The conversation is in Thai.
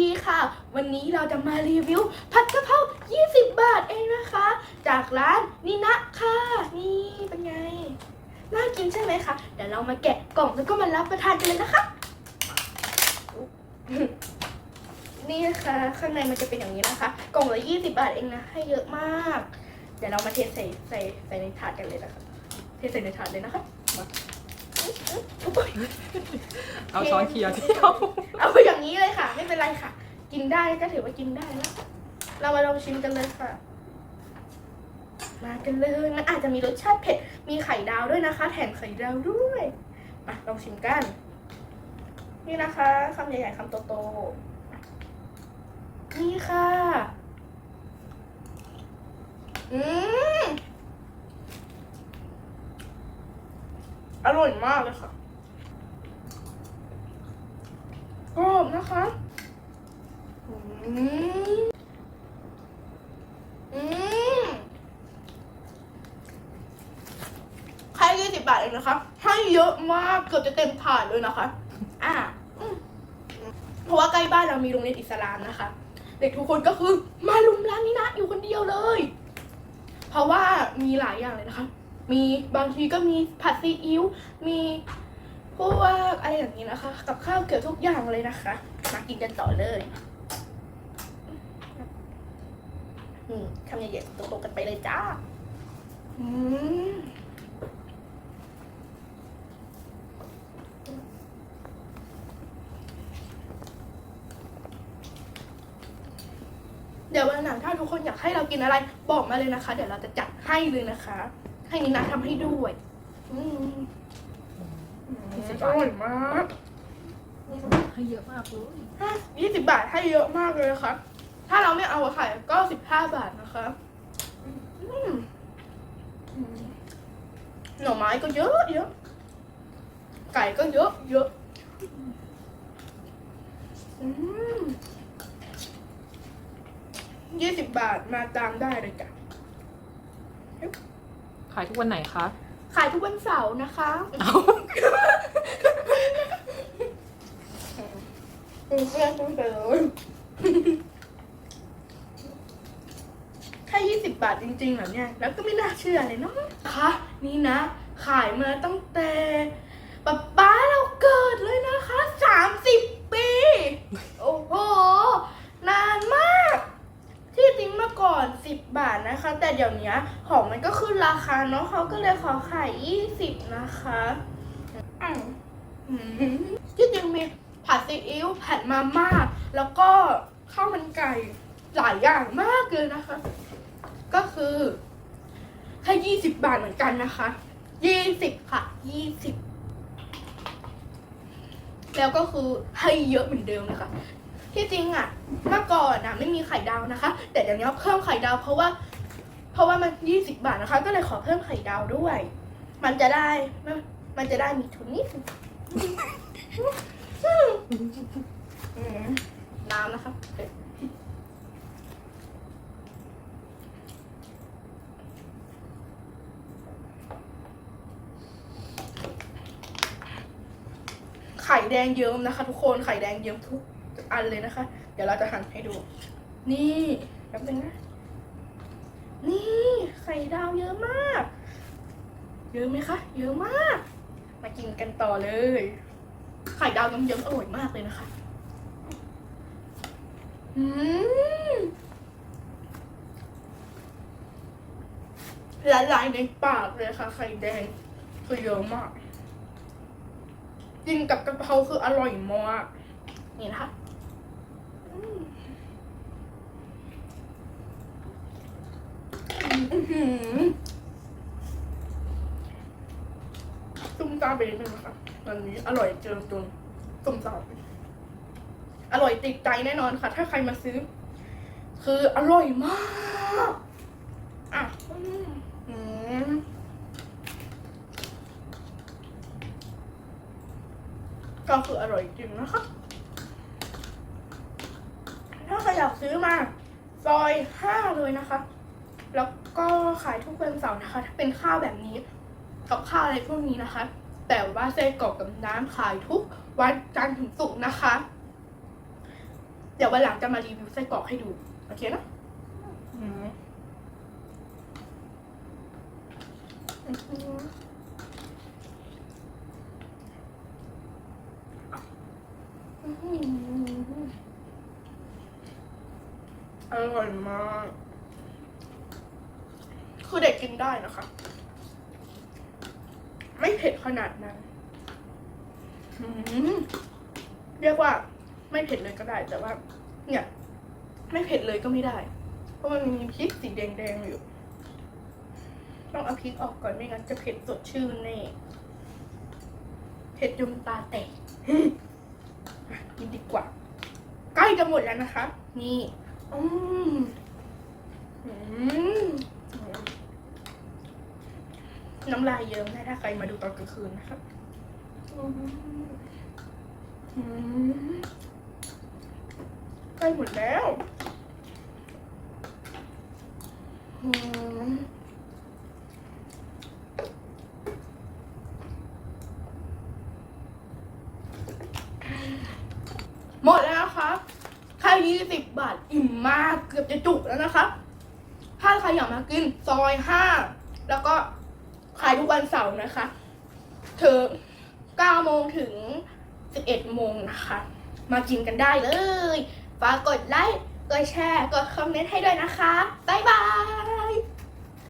ดีค่ะ วันนี้เราจะมารีวิวผัดกะเพรา 20 บาทเองนะคะ จากร้านนินะค่ะ นี่เป็นไง น่ากินใช่ไหมคะ เดี๋ยวเรามาแกะกล่องแล้วก็มารับประทานกันเลยนะคะ นี่นะคะ ข้างในมันจะเป็นอย่างนี้นะคะ กล่องละ 20 บาทเองนะ ให้เยอะมาก เดี๋ยวเรามาเทใส่ใส่ใส่ในถาดกันเลยนะคะ เทใส่ในถาดเลยนะคะมา เอาช้อนเคี้ยวที่เขาเอาไปอย่างนี้เลยค่ะ ไม่เป็นไรค่ะ กินได้ก็ถือว่ากินได้แล้ว เรามาลองชิมกันเลยค่ะ มากันเลย มันอาจจะมีรสชาติเผ็ด มีไข่ดาวด้วยนะคะ แถมไข่ดาวด้วยมาลองชิมกัน นี่นะคะคำใหญ่ๆคำโตๆนี่ค่ะ อืมอ ร่อยมากเลยค่ะกรอบนะคะอืมอืมแค่ยี่สิบบาทเองนะคะ ให้เยอะมากเกือบจะเต็มถาดเลยนะคะ อะอืมเพราะว่าใกล้บ้านเรามีโรงเรียนอิสลามนะคะ เด็กทุกคนก็คือมาลุมร้านนี้นะอยู่คนเดียวเลย เพราะว่ามีหลายอย่างเลยนะคะ มีบางทีก็มีผัดซีอิ๊วมีพวกอะไรอย่างนี้นะคะ กับข้าวเกือบทุกอย่างเลยนะคะมากินกันต่อเลยนี่ทำใหญ่ๆโตๆกันไปเลยจ้าอืมเดี๋ยววันหลังถ้าทุกคนอยากให้เรากินอะไร บอกมาเลยนะคะ เดี๋ยวเราจะจัดให้เลยนะคะ ให้นินาทำให้ด้วยอืมอร่อยมากให้เยอะมากเลยยี่สิบบาทให้เยอะมากเลยนะคะถ้าเราไม่เอาอะค่ะก็สิบห้าบาทนะคะอืมอืมหน่อไม้ก็เยอะเยอะไก่ก็เยอะเยอะยี่สิบบาทมาตามได้เลยจ้ะ ขายทุกวันไหนคะ ขายทุกวันเสาร์นะคะเอาอืมเพื่อนต้องไปเลยแค่ยี่สิบบาทจริงๆเหรอเนี่ย แล้วก็ไม่น่าเชื่อเลยเนาะคะ นี่นะ ขายมาตั้งแต่ป๊าป๊าเราเกิดเลยนะคะสามสิบปี โอ้โห นานมาก ที่จริงเมื่อก่อนสิบบาทนะคะ แต่เดี๋ยวนี้ของมันก็ขึ้น ราคาเนาะเขาก็เลยขอขายยี่สิบนะคะอืมที่จริงมีผัดซีอิ๊วผัดมาม่าแล้วก็ข้าวมันไก่หลายอย่างมากเลยนะคะ ก็คือให้ยี่สิบบาทเหมือนกันนะคะยี่สิบค่ะยี่สิบแล้วก็คือให้เยอะเหมือนเดิมนะคะที่จริงอะเมื่อก่อนอะไม่มีไข่ดาวนะคะ แต่เดี๋ยวนี้เพิ่มไข่ดาวเพราะว่า เพราะว่ามันยี่สิบบาทนะคะ ก็เลยขอเพิ่มไข่ดาวด้วย มันจะได้มันมันจะได้มีทุนนิดนึงอืมน้ำนะคะไข่แดงเยิ้มนะคะ ทุกคนไข่แดงเยิ้มทุกอันเลยนะคะ เดี๋ยวเราจะหั่นให้ดู นี่แป๊บนึงนะ นี่ไข่ดาวเยอะมาก เยอะไหมคะ เยอะมาก มากินกันต่อเลย ไข่ดาวเยิ้มๆอร่อยมากเลยนะคะ อืมละลายในปากเลยค่ะ ไข่แดงคือเยอะมาก กินกับกะเพราคืออร่อยมาก นี่นะคะอืมอื้อหือ ตุ้มตามไปนิดนึงนะคะวันนี้อร่อยเจอจนตุ้มตาอร่อยติดใจแน่นอนค่ะ ถ้าใครมาซื้อ คืออร่อยมากอะอือืมก็คืออร่อยจริงนะคะ ถ้าใครอยากซื้อมา ซอยห้าเลยนะคะ แล้ว ก็ขายทุกวันเสาร์นะคะ ถ้าเป็นข้าวแบบนี้ กับข้าวอะไรพวกนี้นะคะ แต่ว่าไส้กรอกกับน้ำขายทุกวันจันทร์ถึงศุกร์นะคะ เดี๋ยววันหลังจะมารีวิวไส้กรอกให้ดูโอเคนะอืมอื้อหืออื้อหืออร่อยมาก คือเด็กกินได้นะคะ ไม่เผ็ดขนาดนั้นอืมเรียกว่า ไม่เผ็ดเลยก็ได้ แต่ว่า เนี่ย ไม่เผ็ดเลยก็ไม่ได้ เพราะมันมีพริกสีแดงๆอยู่ ต้องเอาพริกออกก่อนไม่งั้นจะเผ็ดสดชื่นแน่เผ็ดจนตาแตกอะกินดีกว่า ใกล้จะหมดแล้วนะคะ นี่ อืมอืม น้ำลายเยิ้มได้ถ้าใครมาดูตอนกลางคืนนะครับอืมอืมใกล้หมดแล้วอืมหมดแล้วนะคะแค่ยี่สิบบาทอิ่มมากเกือบจะจุกแล้วนะคะถ้าใครอยากมากินซอยห้าแล้วก็ ขายทุกวันเสาร์นะคะถึง9โมงถึง 11โมงนะคะ มากินกันได้เลย ฝากกดไลค์ กดแชร์ กดคอมเมนต์ให้ด้วยนะคะ บ๊ายบาย